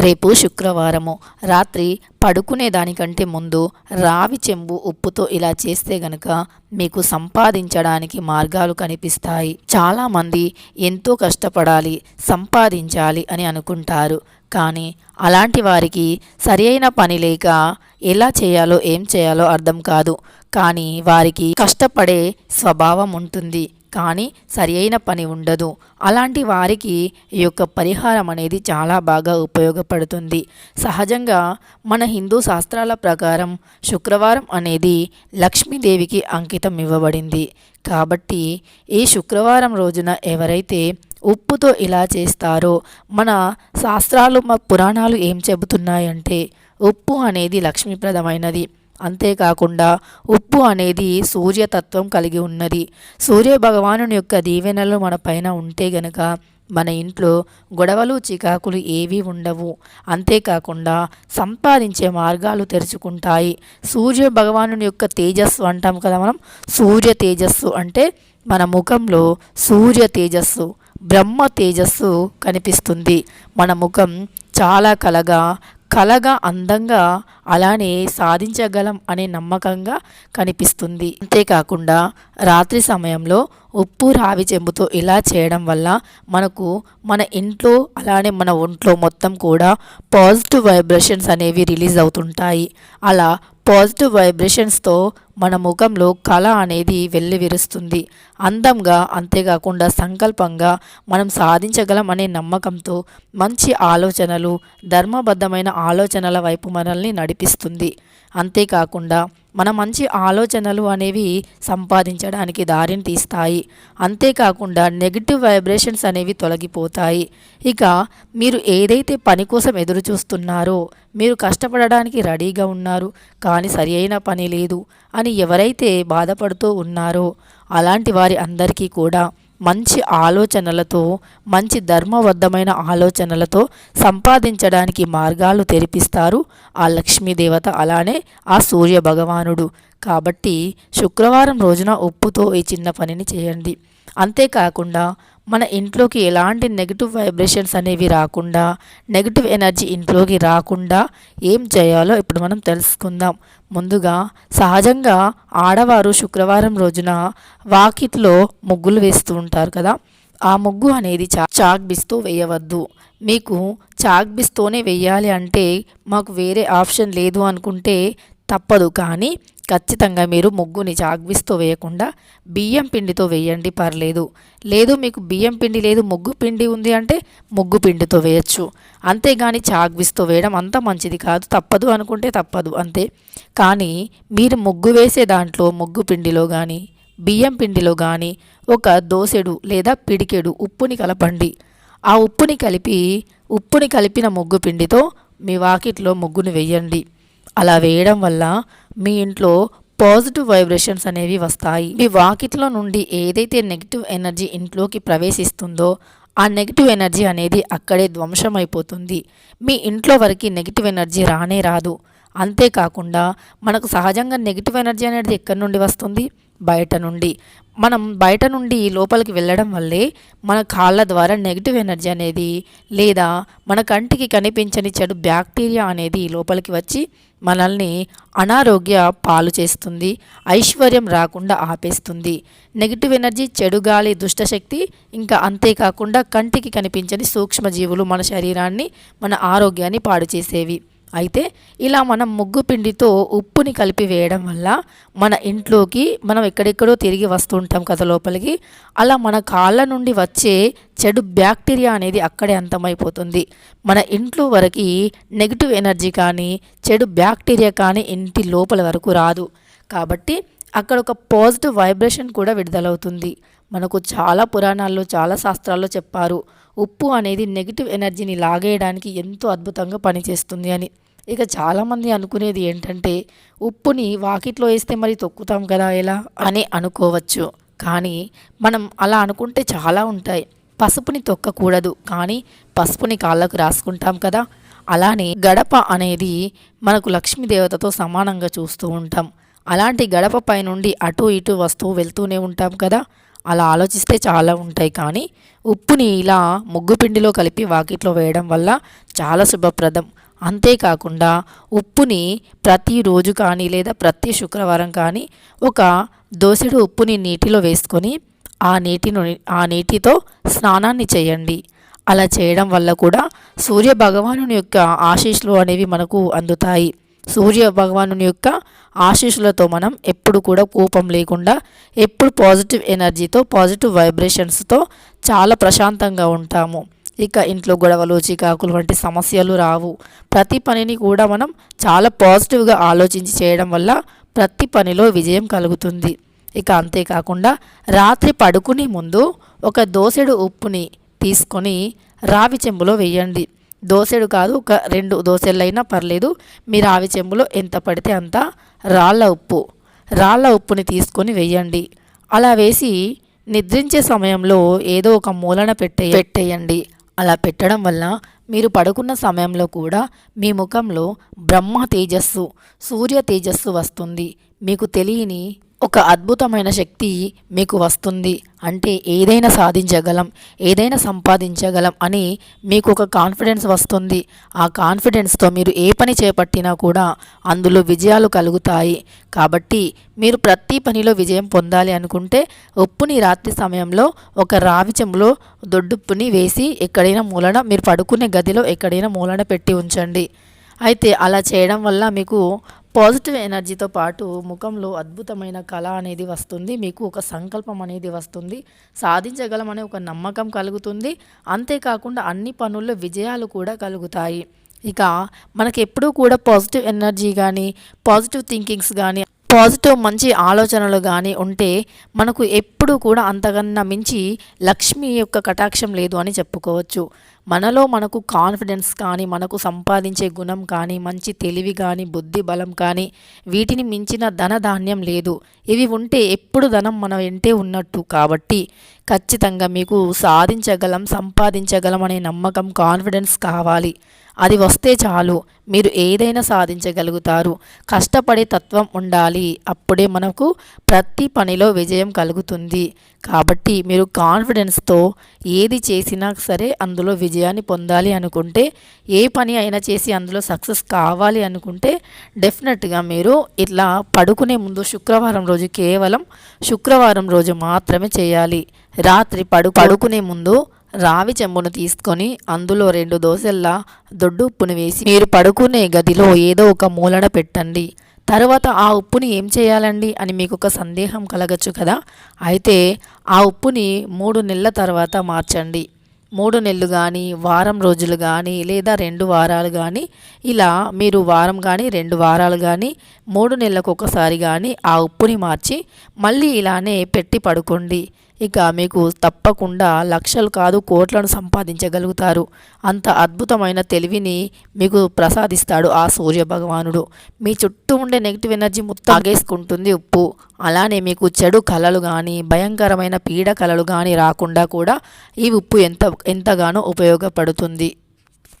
రేపు శుక్రవారము. రాత్రి పడుకునే దానికంటే ముందు రావి చెంబు ఉప్పుతో ఇలా చేస్తే గనక మీకు సంపాదించడానికి మార్గాలు కనిపిస్తాయి. చాలామంది ఎంతో కష్టపడాలి సంపాదించాలి అని అనుకుంటారు. కానీ అలాంటి వారికి సరి అయిన పని లేక ఎలా చేయాలో ఏం చేయాలో అర్థం కాదు. కానీ వారికి కష్టపడే స్వభావం ఉంటుంది. కానీ సరి అయిన పని ఉండదు. అలాంటి వారికి ఈ యొక్క పరిహారం అనేది చాలా బాగా ఉపయోగపడుతుంది. సహజంగా మన హిందూ శాస్త్రాల ప్రకారం శుక్రవారం అనేది లక్ష్మీదేవికి అంకితం ఇవ్వబడింది. కాబట్టి ఈ శుక్రవారం రోజున ఎవరైతే ఉప్పుతో ఇలా చేస్తారో మన శాస్త్రాలు మా పురాణాలు ఏం చెబుతున్నాయంటే ఉప్పు అనేది లక్ష్మీప్రదమైనది. అంతేకాకుండా ఉప్పు అనేది సూర్యతత్వం కలిగి ఉన్నది. సూర్య భగవానుని యొక్క దీవెనలు మన పైన ఉంటే గనక మన ఇంట్లో గొడవలు చికాకులు ఏవీ ఉండవు. అంతేకాకుండా సంపాదించే మార్గాలు తెరుచుకుంటాయి. సూర్య భగవానుని యొక్క తేజస్సు అంటాం కదా మనం. సూర్య తేజస్సు అంటే మన ముఖంలో సూర్య తేజస్సు బ్రహ్మ తేజస్సు కనిపిస్తుంది. మన ముఖం చాలా కలగా కలగా అందంగా అలానే సాధించగలం అనే నమ్మకంగా కనిపిస్తుంది. అంతేకాకుండా రాత్రి సమయంలో ఉప్పు రావి చెంబుతో ఇలా చేయడం వల్ల మనకు మన ఇంట్లో అలానే మన ఒంట్లో మొత్తం కూడా పాజిటివ్ వైబ్రేషన్స్ అనేవి రిలీజ్ అవుతుంటాయి. అలా పాజిటివ్ వైబ్రేషన్స్తో మన ముఖంలో కళ అనేది వెల్లివిరుస్తుంది. అందంగా అంతేకాకుండా సంకల్పంగా మనం సాధించగలం అనే నమ్మకంతో మంచి ఆలోచనలు ధర్మబద్ధమైన ఆలోచనల వైపు మనల్ని నడిపిస్తుంది. అంతేకాకుండా మన మంచి ఆలోచనలు అనేవి సంపాదించడానికి దారిని తీస్తాయి. అంతేకాకుండా నెగిటివ్ వైబ్రేషన్స్ అనేవి తొలగిపోతాయి. ఇక మీరు ఏదైతే పని కోసం ఎదురు చూస్తున్నారో మీరు కష్టపడడానికి రెడీగా ఉన్నారు కానీ సరి అయిన పని లేదు అని ఎవరైతే బాధపడుతూ ఉన్నారో అలాంటి వారి అందరికీ కూడా మంచి ఆలోచనలతో మంచి ధర్మబద్ధమైన ఆలోచనలతో సంపాదించడానికి మార్గాలు తెరిపిస్తారు ఆ లక్ష్మీదేవత అలానే ఆ సూర్య భగవానుడు కాబట్టి శుక్రవారం రోజున ఉప్పుతో ఈ చిన్న పనిని చేయండి. అంతేకాకుండా మన ఇంట్లోకి ఎలాంటి నెగిటివ్ వైబ్రేషన్స్ అనేవి రాకుండా నెగిటివ్ ఎనర్జీ ఇంట్లోకి రాకుండా ఏం చేయాలో ఇప్పుడు మనం తెలుసుకుందాం. ముందుగా సహజంగా ఆడవారు శుక్రవారం రోజున వాకిట్లో ముగ్గులు వేస్తూ ఉంటారు కదా. ఆ ముగ్గు అనేది చా చాక్ బిస్తో వేయవద్దు. మీకు చాక్ బిస్తోనే వేయాలి అంటే మాకు వేరే ఆప్షన్ లేదు అనుకుంటే తప్పదు కానీ ఖచ్చితంగా మీరు ముగ్గుని చాక్బిస్తో వేయకుండా బియ్యం పిండితో వేయండి పర్లేదు. లేదు మీకు బియ్యం పిండి లేదు ముగ్గు పిండి ఉంది అంటే ముగ్గు పిండితో వేయచ్చు. అంతేగాని చాక్బిస్తో వేయడం అంత మంచిది కాదు. తప్పదు అనుకుంటే తప్పదు అంతే. కానీ మీరు ముగ్గు వేసే దాంట్లో ముగ్గు పిండిలో కానీ బియ్యం పిండిలో కానీ ఒక దోసెడు లేదా పిడికెడు ఉప్పుని కలపండి. ఆ ఉప్పుని కలిపి ఉప్పుని కలిపిన ముగ్గు పిండితో మీ వాకిట్లో ముగ్గుని వేయండి. అలా వేయడం వల్ల మీ ఇంట్లో పాజిటివ్ వైబ్రేషన్స్ అనేవి వస్తాయి. మీ వాకిట్లో నుండి ఏదైతే నెగిటివ్ ఎనర్జీ ఇంట్లోకి ప్రవేశిస్తుందో ఆ నెగిటివ్ ఎనర్జీ అనేది అక్కడే ధ్వంసం అయిపోతుంది మీ ఇంట్లో వరకు నెగిటివ్ ఎనర్జీ రానే రాదు. అంతేకాకుండా మనకు సహజంగా నెగిటివ్ ఎనర్జీ అనేది ఎక్కడి నుండి వస్తుంది? బయట నుండి. మనం బయట నుండి లోపలికి వెళ్ళడం వల్లే మన కాళ్ళ ద్వారా నెగిటివ్ ఎనర్జీ అనేది లేదా మన కంటికి కనిపించని చెడు బ్యాక్టీరియా అనేది లోపలికి వచ్చి మనల్ని అనారోగ్య పాలు చేస్తుంది ఐశ్వర్యం రాకుండా ఆపేస్తుంది. నెగిటివ్ ఎనర్జీ చెడు గాలి దుష్టశక్తి ఇంకా అంతేకాకుండా కంటికి కనిపించని సూక్ష్మజీవులు మన శరీరాన్ని మన ఆరోగ్యాన్ని పాడు చేసేవి. అయితే ఇలా మనం ముగ్గు పిండితో ఉప్పుని కలిపి వేయడం వల్ల మన ఇంట్లోకి మనం ఎక్కడెక్కడో తిరిగి వస్తుంటాం కదా లోపలికి అలా మన కాళ్ళ నుండి వచ్చే చెడు బ్యాక్టీరియా అనేది అక్కడే అంతమైపోతుంది. మన ఇంట్లో వరకు నెగిటివ్ ఎనర్జీ కానీ చెడు బ్యాక్టీరియా కానీ ఇంటి లోపల వరకు రాదు. కాబట్టి అక్కడ ఒక పాజిటివ్ వైబ్రేషన్ కూడా విడుదలవుతుంది. మనకు చాలా పురాణాల్లో చాలా శాస్త్రాల్లో చెప్పారు. ఉప్పు అనేది నెగిటివ్ ఎనర్జీని లాగేయడానికి ఎంతో అద్భుతంగా పనిచేస్తుంది అని. ఇక చాలామంది అనుకునేది ఏంటంటే ఉప్పుని వాకిట్లో వేస్తే మరి తొక్కుతాం కదా ఎలా? అని అనుకోవచ్చు. కానీ మనం అలా అనుకుంటే చాలా ఉంటాయి. పసుపుని తొక్కకూడదు. కానీ పసుపుని కాళ్ళకు రాసుకుంటాం కదా. అలానే గడప అనేది మనకు లక్ష్మీదేవతతో సమానంగా చూస్తూ ఉంటాం. అలాంటి గడప పైనుండి అటు ఇటు వస్తూ వెళ్తూనే ఉంటాం కదా. అలా ఆలోచిస్తే చాలా ఉంటాయి కానీ ఉప్పుని ఇలా ముగ్గుపిండిలో కలిపి వాకిట్లో వేయడం వల్ల చాలా శుభప్రదం. అంతేకాకుండా ఉప్పుని ప్రతిరోజు కానీ లేదా ప్రతి శుక్రవారం కానీ ఒక దోసెడు ఉప్పుని నీటిలో వేసుకొని ఆ నీటిని ఆ నీటితో స్నానాన్ని చేయండి. అలా చేయడం వల్ల కూడా సూర్య భగవానుని యొక్క ఆశీస్సులు అనేవి మనకు అందుతాయి. సూర్య భగవానుని యొక్క ఆశీస్సులతో మనం ఎప్పుడు కూడా కోపం లేకుండా ఎప్పుడు పాజిటివ్ ఎనర్జీతో పాజిటివ్ వైబ్రేషన్స్తో చాలా ప్రశాంతంగా ఉంటాము. ఇక ఇంట్లో గొడవలు చికాకులు వంటి సమస్యలు రావు. ప్రతి పనిని కూడా మనం చాలా పాజిటివ్గా ఆలోచించి చేయడం వల్ల ప్రతి పనిలో విజయం కలుగుతుంది. ఇక అంతేకాకుండా రాత్రి పడుకునే ముందు ఒక దోసెడు ఉప్పుని తీసుకొని రావి చెంబులో వేయండి. దోసెడు కాదు ఒక రెండు దోసెళ్ళైనా పర్లేదు. మీరు ఆవి చెంబులో ఎంత పడితే అంత రాళ్ళ ఉప్పు. రాళ్ళ ఉప్పుని తీసుకొని వేయండి అలా వేసి నిద్రించే సమయంలో ఏదో ఒక మూలన పెట్టే పెట్టేయండి. అలా పెట్టడం వల్ల మీరు పడుకున్న సమయంలో కూడా మీ ముఖంలో బ్రహ్మ తేజస్సు సూర్య తేజస్సు వస్తుంది. మీకు తెలియని ఒక అద్భుతమైన శక్తి మీకు వస్తుంది అంటే ఏదైనా సాధించగలం ఏదైనా సంపాదించగలం అని మీకు ఒక కాన్ఫిడెన్స్ వస్తుంది. ఆ కాన్ఫిడెన్స్తో మీరు ఏ పని చేపట్టినా కూడా అందులో విజయాలు కలుగుతాయి. కాబట్టి మీరు ప్రతి పనిలో విజయం పొందాలి అనుకుంటే ఉప్పుని రాత్రి సమయంలో ఒక రావి చెంబులో దొడ్డుప్పుని వేసి ఎక్కడైనా మూలన మీరు పడుకునే గదిలో ఎక్కడైనా మూలన పెట్టి ఉంచండి. అయితే అలా చేయడం వల్ల మీకు పాజిటివ్ ఎనర్జీతో పాటు ముఖంలో అద్భుతమైన కళ అనేది వస్తుంది. మీకు ఒక సంకల్పం అనేది వస్తుంది. సాధించగలమనే ఒక నమ్మకం కలుగుతుంది. అంతేకాకుండా అన్ని పనుల్లో విజయాలు కూడా కలుగుతాయి. ఇక మనకి ఎప్పుడూ కూడా పాజిటివ్ ఎనర్జీ కానీ పాజిటివ్ థింకింగ్స్ కానీ పాజిటివ్ మంచి ఆలోచనలు కానీ ఉంటే మనకు ఎప్పుడూ కూడా అంతకన్నా మించి లక్ష్మి యొక్క కటాక్షం లేదు అని చెప్పుకోవచ్చు. మనలో మనకు కాన్ఫిడెన్స్ కానీ మనకు సంపాదించే గుణం కానీ మంచి తెలివి కానీ బుద్ధి బలం కానీ వీటిని మించిన ధన ధాన్యం లేదు. ఇవి ఉంటే ఎప్పుడు ధనం మన వెంటే ఉన్నట్టు. కాబట్టి ఖచ్చితంగా మీకు సాధించగలం సంపాదించగలం అనే నమ్మకం కాన్ఫిడెన్స్ కావాలి. అది వస్తే చాలు. మీరు ఏదైనా సాధించగలుగుతారు. కష్టపడే తత్వం ఉండాలి. అప్పుడే మనకు ప్రతి పనిలో విజయం కలుగుతుంది. కాబట్టి మీరు కాన్ఫిడెన్స్తో ఏది చేసినా సరే అందులో విజయం విజయాన్ని పొందాలి అనుకుంటే ఏ పని అయినా చేసి అందులో సక్సెస్ కావాలి అనుకుంటే డెఫినెట్గా మీరు ఇట్లా పడుకునే ముందు శుక్రవారం రోజు కేవలం శుక్రవారం రోజు మాత్రమే చేయాలి. రాత్రి పడు పడుకునే ముందు రావి చెంబును తీసుకొని అందులో రెండు దోశల్లా దొడ్డు ఉప్పును వేసి మీరు పడుకునే గదిలో ఏదో ఒక మూలన పెట్టండి. తర్వాత ఆ ఉప్పుని ఏం చేయాలండి అని మీకు ఒక సందేహం కలగచ్చు కదా? అయితే ఆ ఉప్పుని మూడు నెలల తర్వాత మార్చండి. మూడు నెలలు కానీ వారం రోజులు కానీ లేదా రెండు వారాలు కానీ ఇలా మీరు వారం కానీ రెండు వారాలు కానీ మూడు నెలలకు ఒకసారి కానీ ఆ ఉప్పుని మార్చి మళ్ళీ ఇలానే పెట్టి పడుకోండి. ఇక మీకు తప్పకుండా లక్షలు కాదు కోట్లను సంపాదించగలుగుతారు. అంత అద్భుతమైన తెలివిని మీకు ప్రసాదిస్తాడు ఆ సూర్య భగవానుడు. మీ చుట్టూ ఉండే నెగిటివ్ ఎనర్జీ మొత్తం ఆగేసుకుంటుంది ఉప్పు. అలానే మీకు చెడు కళలు కానీ భయంకరమైన పీడ కళలు కానీ రాకుండా కూడా ఈ ఉప్పు ఎంత ఎంతగానో ఉపయోగపడుతుంది.